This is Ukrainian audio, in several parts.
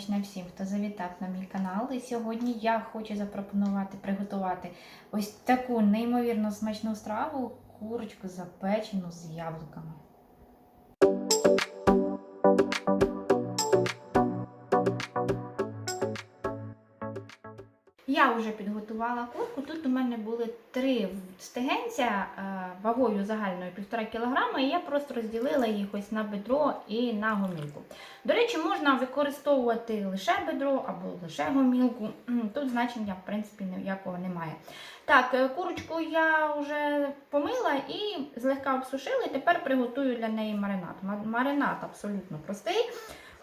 сонячне всім, хто завітав на мій канал. І сьогодні я хочу запропонувати приготувати ось таку неймовірно смачну страву курочку запечену з яблуками. Я вже підготувала курку. Тут у мене були три стегенця е, вагою загальною 1,5 кг, і я просто розділила їх ось на бедро і на гомілку. До речі, можна використовувати лише бедро або лише гомілку. Тут значення, в принципі, ніякого немає. Так, е, курочку я вже помила і злегка обсушила, і тепер приготую для неї маринад. Ма- Маринад абсолютно простий.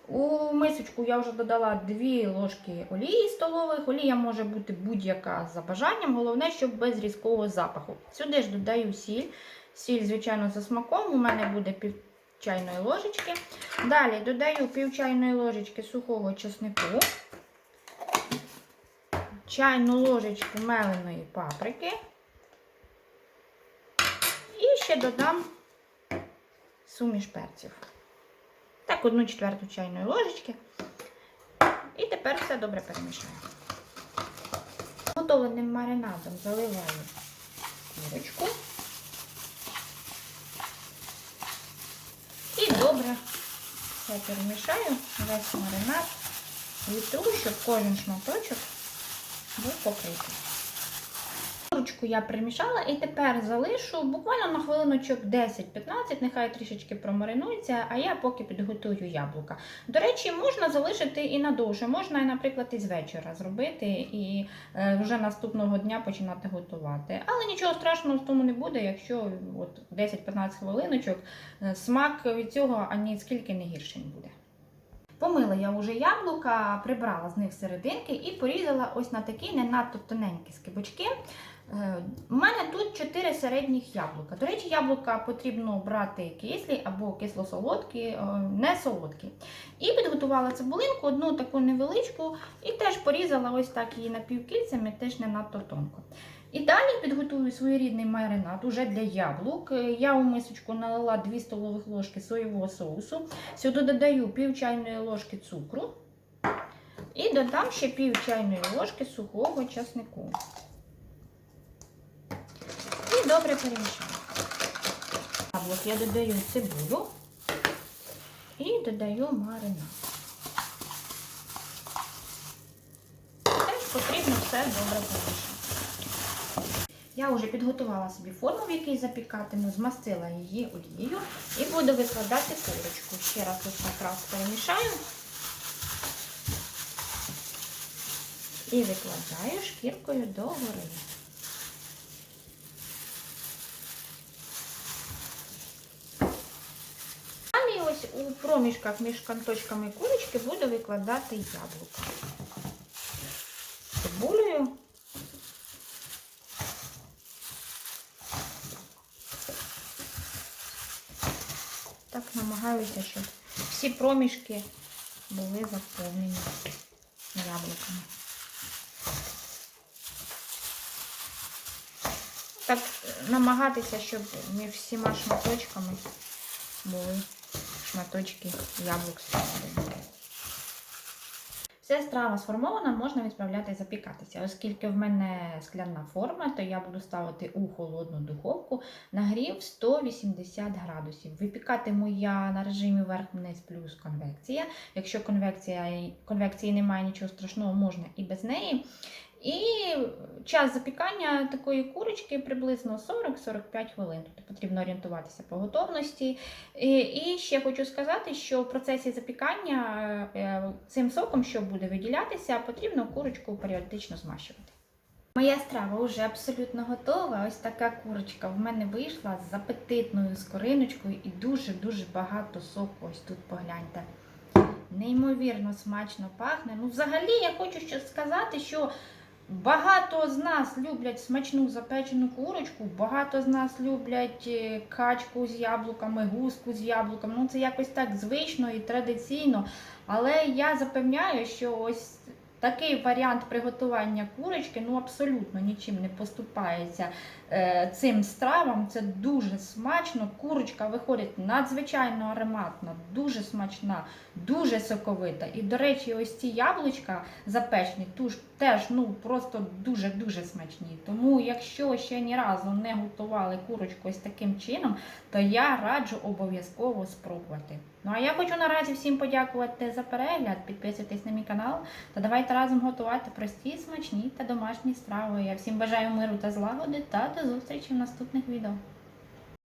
У мисочку я вже додала 2 ложки олії столових. Олія може бути будь-яка за бажанням, головне, щоб без різкого запаху. Сюди ж додаю сіль. Сіль, звичайно, за смаком. У мене буде пів чайної ложечки. Далі додаю пів чайної ложечки сухого чеснику, чайну ложечку меленої паприки. І ще додам суміш перців. Так, одну четверту чайної ложечки. І тепер все добре перемішаю. Готовленим маринадом заливаю курочку. І добре все перемішаю, весь маринад від щоб кожен шматочок був покритий. Курочку я примішала і тепер залишу буквально на хвилиночок 10-15, нехай трішечки промаринується, а я поки підготую яблука. До речі, можна залишити і надовше, можна, наприклад, і з вечора зробити і е, вже наступного дня починати готувати. Але нічого страшного в тому не буде, якщо от 10-15 хвилиночок е, смак від цього ані скільки не гірший буде. Помила я вже яблука, прибрала з них серединки і порізала ось на такі не надто тоненькі скибочки. Е, У мене тут 4 середніх яблука. До речі, яблука потрібно брати кислі або кисло-солодкі, е, не солодкі. І підготувала цибулинку, одну таку невеличку, і теж порізала ось так її напівкільцями, теж не надто тонко. І далі підготую своєрідний маринад уже для яблук. Е, Я у мисочку налила 2 столових ложки соєвого соусу. Сюди додаю пів чайної ложки цукру. І додам ще пів чайної ложки сухого часнику. І добре перемішаю. Яблук я додаю цибулю і додаю маринад. Теж потрібно все добре перемішати. Я вже підготувала собі форму, в якій запікатиму, змастила її олією і буду викладати курочку. Ще раз ось раз перемішаю і викладаю шкіркою догори. Далі ось у проміжках між канточками курочки буду викладати яблука. Цибулею. Так намагаюся, щоб всі проміжки були заповнені яблуками. Так намагатися, щоб між всіма шматочками були шматочки яблук всередині. Вся страва сформована, можна відправляти запікатися. Оскільки в мене скляна форма, то я буду ставити у холодну духовку нагрів 180 градусів. Випікатиму я на режимі верх-вниз плюс конвекція. Якщо конвекція, конвекції немає нічого страшного, можна і без неї. І час запікання такої курочки приблизно 40-45 хвилин. Тобто потрібно орієнтуватися по готовності. І, ще хочу сказати, що в процесі запікання е, цим соком, що буде виділятися, потрібно курочку періодично змащувати. Моя страва вже абсолютно готова. Ось така курочка в мене вийшла з апетитною скориночкою і дуже-дуже багато соку. Ось тут погляньте. Неймовірно смачно пахне. Ну, взагалі, я хочу сказати, що багато з нас люблять смачну запечену курочку, багато з нас люблять е, качку з яблуками, гуску з яблуками. Ну, це якось так звично і традиційно. Але я запевняю, що ось такий варіант приготування курочки ну абсолютно нічим не поступається е, цим стравам. Це дуже смачно. Курочка виходить надзвичайно ароматна, дуже смачна, дуже соковита. І, до речі, ось ці яблучка запечені туж теж ну просто дуже-дуже смачні. Тому, якщо ще ні разу не готували курочку ось таким чином, то я раджу обов'язково спробувати. Ну а я хочу наразі всім подякувати за перегляд. Підписуйтесь на мій канал та давайте разом готувати прості, смачні та домашні страви. Я всім бажаю миру та злагоди та до зустрічі в наступних відео.